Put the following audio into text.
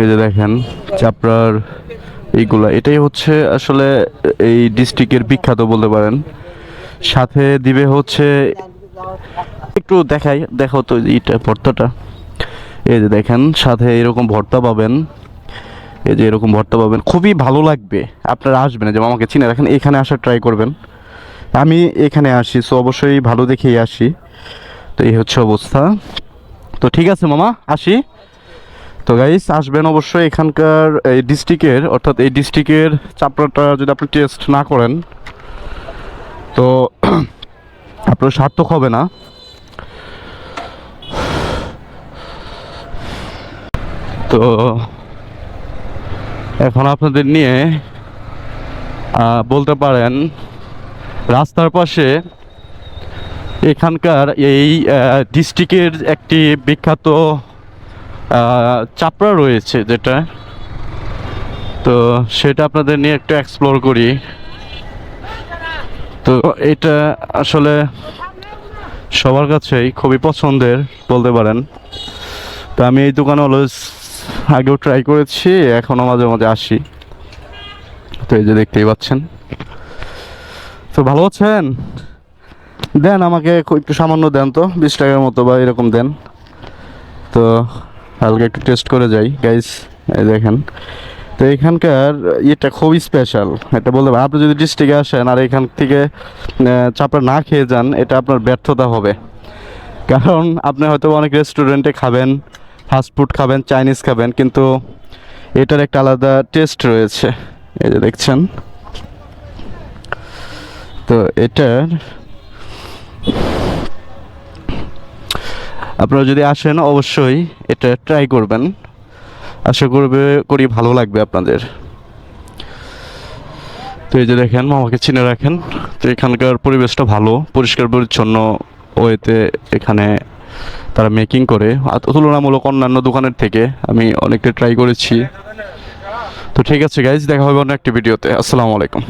এই যে দেখেন, চাপড়ার এইগুলা, এটাই হচ্ছে আসলে এই ডিস্ট্রিক্টের বিখ্যাত বলতে পারেন। সাথে দিবে হচ্ছে, একটু দেখাই, দেখো তো এইটা ভর্তাটা। এই যে দেখেন, সাথে এরকম ভর্তা পাবেন। এই যে এরকম ভর্তা পাবেন। খুবই ভালো লাগবে, আপনারা আসবেন যেমন আমাকে চিনে দেখেন এখানে আসার ট্রাই করবেন। আমি এখানে আসি সো অবশ্যই ভালো দেখেই আসি। তো এই হচ্ছে অবস্থা। তো ঠিক আছে মামা, আসি। তো গাইস আসবেন অবশ্যই এখানকার এই ডিস্ট্রিক্টের অর্থাৎ এই ডিস্ট্রিক্টের চাপড়াটা যদি আপনি টেস্ট না করেন, তো আপনার সার্থক হবে না। তো এখন আপনাদের নিয়ে বলতে পারেন, রাস্তার পাশে এখানকার এই ডিস্ট্রিক্টের একটি বিখ্যাত চাপড়া রয়েছে যেটা। তো সেটা আপনাদের নিয়ে একটু এক্সপ্লোর করি। তো এটা আসলে সবার কাছেই খুবই পছন্দের বলতে পারেন। তো আমি এই দোকানে অলওয়েজ আগেও ট্রাই করেছি, এখনও মাঝে মাঝে আসি। তো এই যে দেখতেই পাচ্ছেন। তো ভালো আছেন? দেন আমাকে একটু সামান্য দেন তো, বিশ টাকার মতো বা এরকম দেন। তো হালকা একটু টেস্ট করে যাই। গাইস এই দেখেন। তো এখানকার ইয়েটা খুবই স্পেশাল এটা বলতে আপনি যদি ডিস্ট্রিক্টে আসেন আর এখান থেকে চাপড়া না খেয়ে যান, এটা আপনার ব্যর্থতা হবে। কারণ আপনি হয়তো অনেক রেস্টুরেন্টে খাবেন ফাস্ট ফুড খাবেন চাইনিজ খাবেন, কিন্তু এটার একটা আলাদা টেস্ট রয়েছে। এই যে দেখছেন। তো এটার আপনারা যদি আসেন, অবশ্যই এটা ট্রাই করবেন। আশা করবে, করি ভালো লাগবে আপনাদের। তো এই যে দেখেন, মামাকে চিনে রাখেন। তো এখানকার পরিবেশটা ভালো, পরিষ্কার, পরিচ্ছন্ন ওয়েতে এখানে তারা মেকিং করে। তুলনামূলক অন্যান্য দোকানের থেকে আমি অনেকটা ট্রাই করেছি। তো ঠিক আছে গাইজ দেখা হবে অন্য একটি ভিডিওতে আসসালামু আলাইকুম।